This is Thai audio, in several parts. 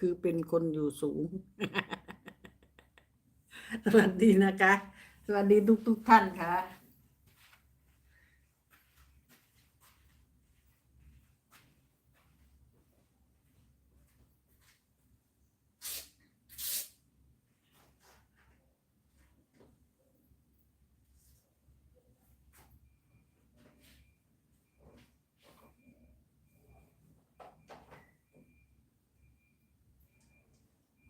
คือเป็นคนอยู่สูง สวัสดีนะคะ สวัสดีทุกทุกท่านค่ะ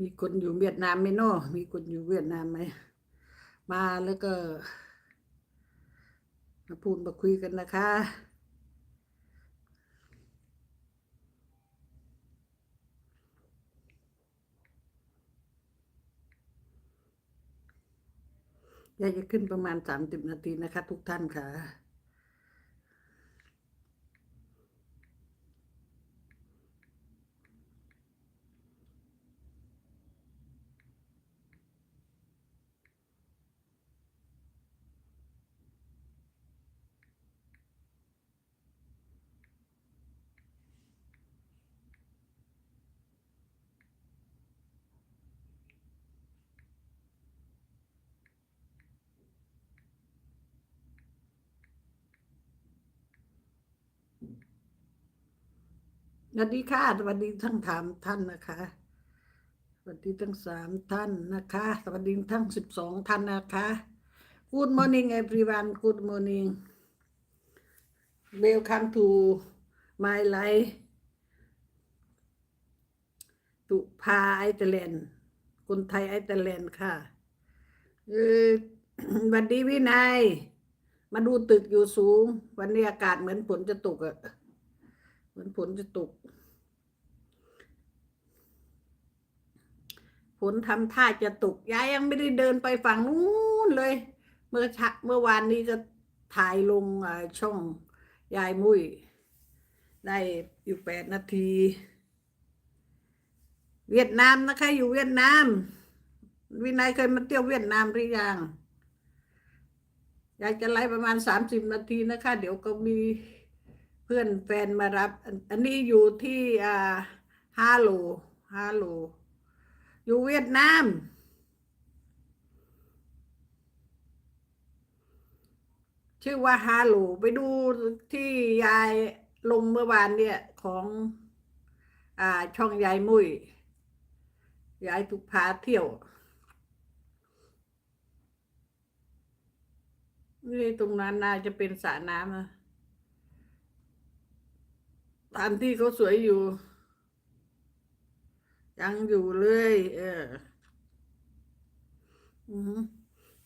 มีคนอยู่เวียดนามไหมเนาะมีคนอยู่เวียดนามไหมมาแล้วก็มาพูดมาคุยกันนะคะอยากจะขึ้นประมาณสามสิบนาทีนะคะ ทุกท่านค่ะ สวัสดีค่ะสวัสดีทั้งสามท่านนะคะ สวัสดีทั้งสามท่านนะคะ สวัสดีทั้งสิบสองท่านนะคะ Good morning everyone Good morning Welcome to my life ตุพาไอเตแลนคนไทยไอเตแลนค่ะเออสวัสดีวินัย มาดูตึกอยู่สูง วันนี้อากาศเหมือนฝนจะตกอะ เหมือนฝนจะตกฝนทำท่าจะตกยายยังไม่ได้เดินไปฝั่งนู้นเลย เมื่อเมื่อวานนี้ก็ถ่ายลงช่องยายมุ้ยได้อยู่แปดนาที เวียดนามนะคะ อยู่เวียดนาม วินัยเคยมาเที่ยวเวียดนามหรือยัง อยากจะไล่ประมาณสามสิบนาทีนะคะ เดี๋ยวก็มี พื่อนแฟนมารับ อันนี้อยู่ที่อ่าฮาโลฮาโล อยู่เวียดนาม ชื่อว่าฮาโล ไปดูที่ยายลงเมื่อวานเนี่ยของอ่าช่องยายมุ้ยยายถูกพาเที่ยวนี่ตรงนั้นน่าจะเป็นสระน้ำนะ ตามที่เขาสวยอยู่ ยังอยู่เลย เอออือหือ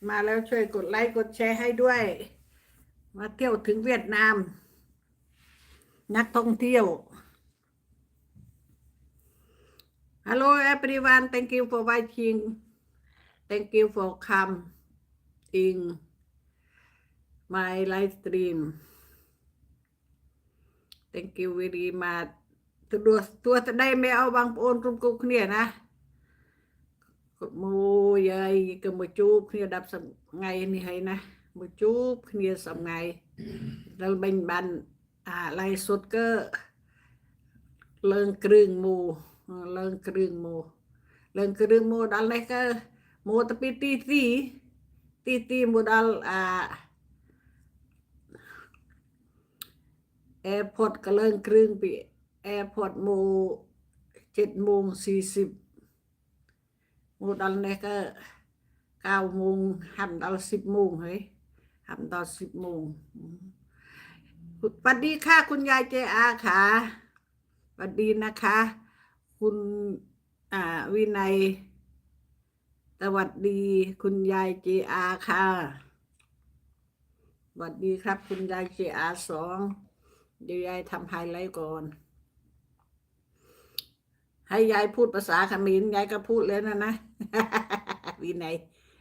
มาแล้วช่วยกดไลค์กดแชร์ให้ด้วย มาเที่ยวถึงเวียดนาม นักท่องเที่ยว Hello everyone thank you for watching thank you for come in my live stream thank you very much ទទួលទទួលតដេមេអូបងប្អូនគ្រប់គ្រប់គ្នាណាគ្រប់មួយហើយកុំមកជួបគ្នា10ថ្ងៃនេះហើយណាមកជួបគ្នា10ថ្ងៃដល់បិញបានអាឡៃសុតកើលើងគ្រឿងមូលើងគ្រឿងមូលើងគ្រឿងមូដល់នេះកើមូទៅពីទីទីទីទីមកដល់អា แอร์พอร์ตก็เริ่มครึ่งปีแอร์พอร์ตโมเจ็ดโมงสี่สิบโมดัลเนี่ยก็เก้าโมงหันดัลสิบโมงเฮ้ยหันดัลสิบโมงสวัสดีค่ะ คุณยายเจอาค่ะสวัสดีนะคะ คุณอ่าวินัยสวัสดี คุณยายเจอาค่ะสวัสดีครับ คุณยายเจอาสอง เดี๋ยวยายทำไฮไลท์ก่อน ให้ยายพูดภาษาเขมรยายก็พูดเลยนะนะวินัย